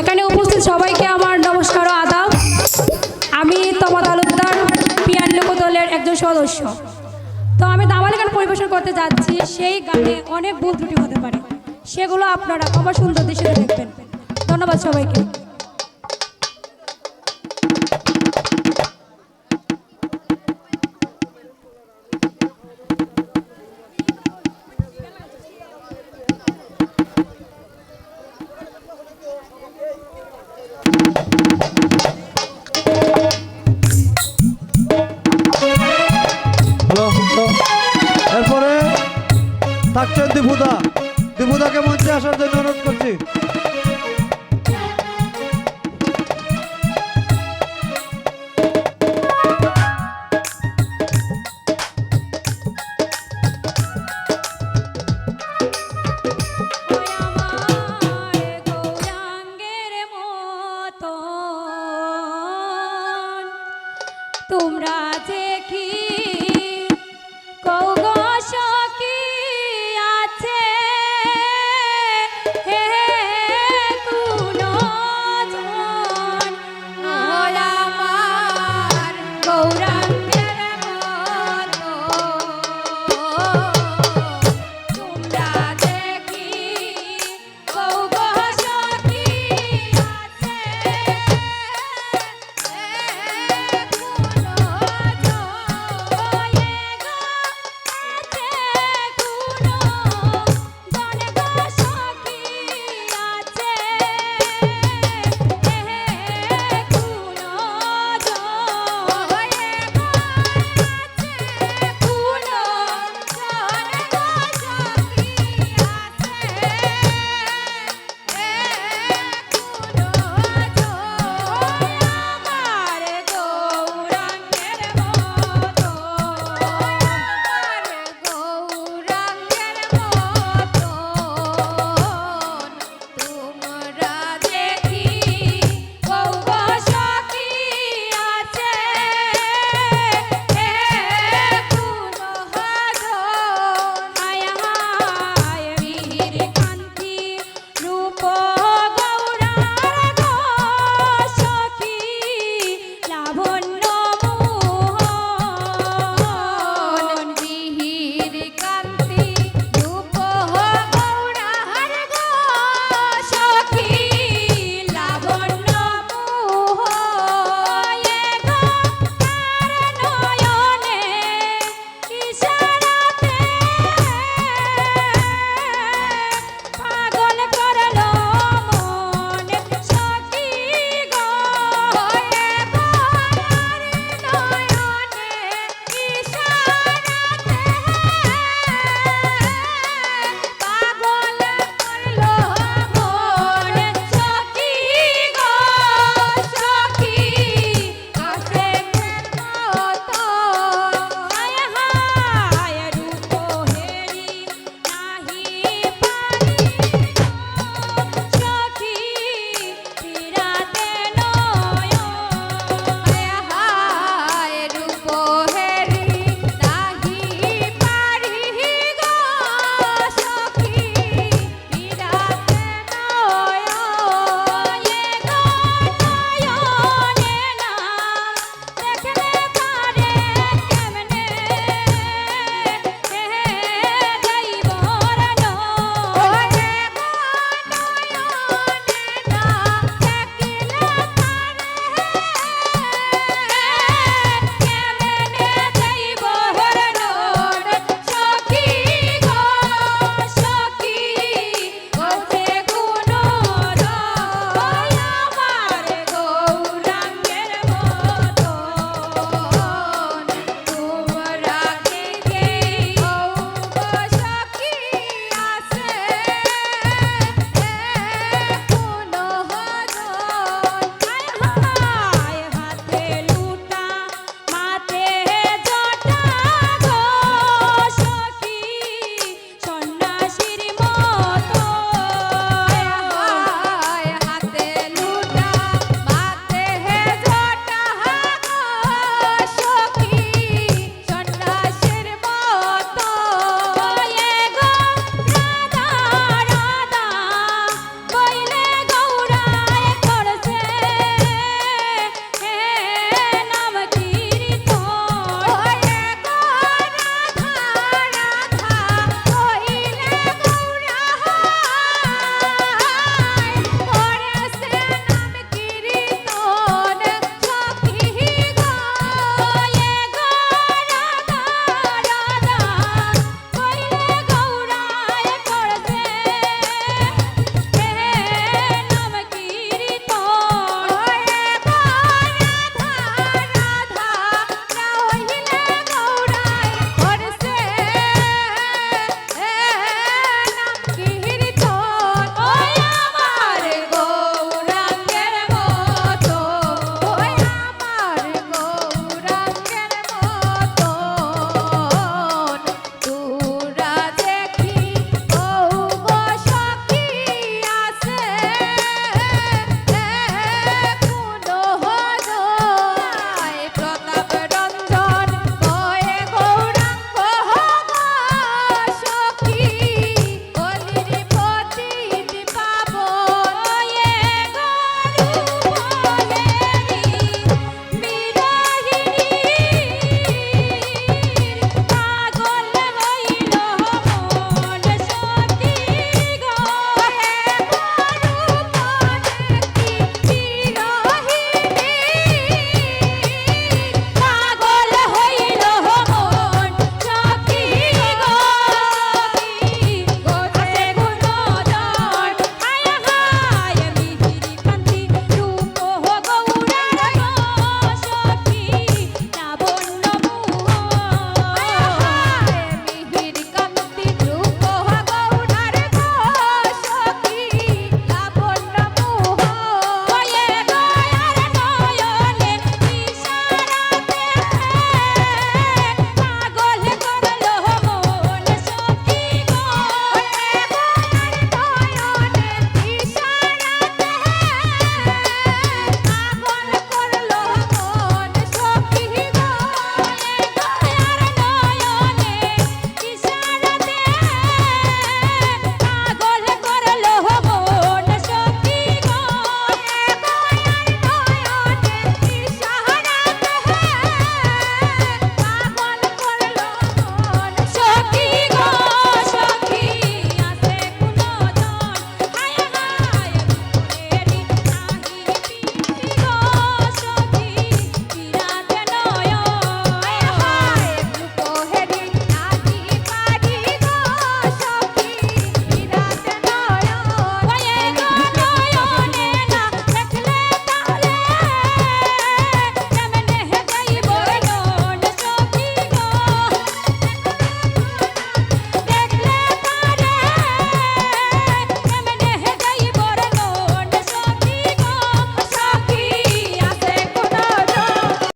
এখানে উপস্থিত সবাইকে আমার নমস্কার ও আদাব। আমি তমা তালুকদার পিয়ান লোকদলের একজন সদস্য। তো আমি দামালি গান পরিবেশন করতে যাচ্ছি, সেই গানে অনেক ভুল ত্রুটি হতে পারে। সেগুলো আপনারা আমার সুন্দর দৃশ্যে দেখবেন। ধন্যবাদ সবাইকে।